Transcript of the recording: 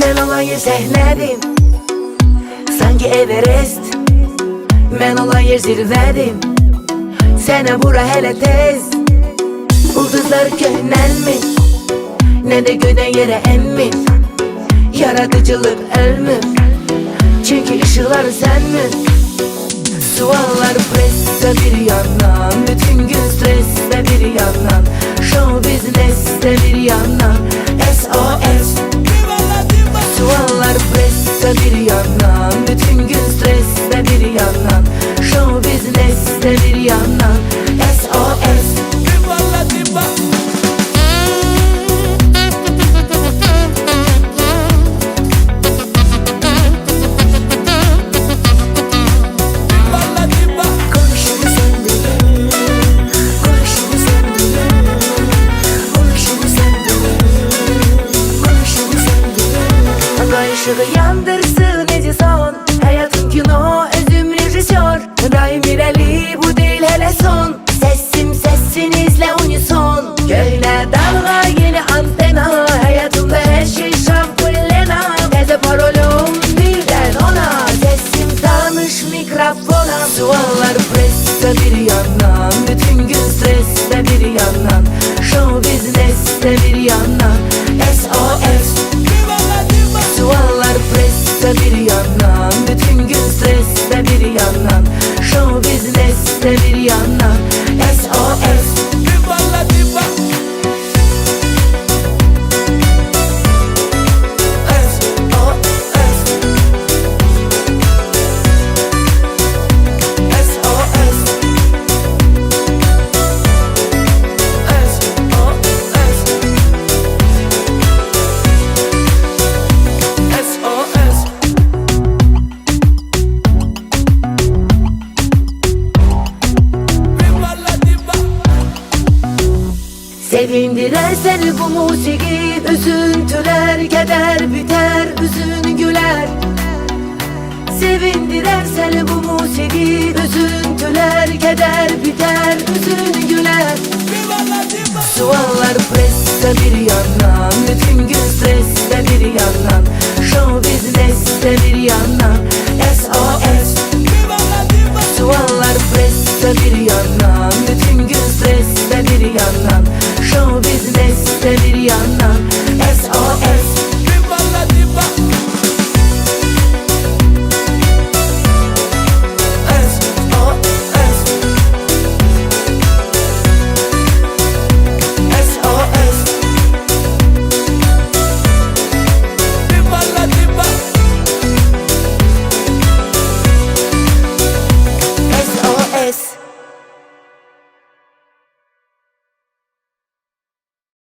dünyayı sehlədim Sanki Everest. Mən olan yer zirvədim Sənə bura hələ tez. Ulduzlar köhnəlmir Nə də göydən yerə emmir Yaradıcılıq ölmür Çünkü ışıklar sənmir Suallar presse bir yandan Bütün gün streste bir yandan. Show business'te bir yandan Konuşumu sen dinle Ay ışığı yandırsın Edison Hayatım kino özüm rejisör. Daim ireli bu değil hele son Sesim sesinizle unison Köhne dalga yeni antena Hayatımda her şey şampullena Teze parolum birden ona Sesim tanış mikrofona. Suallar presse bir yandan Bütün gün streste bir yandan Show business'te bir yandan SOS business'te bir yandan SOS SOS Sevindiler seni bu musiki Üzüntüler keder biter Üzün güler. Sevindiler seni bu musiki Üzüntüler keder biter. Mariana.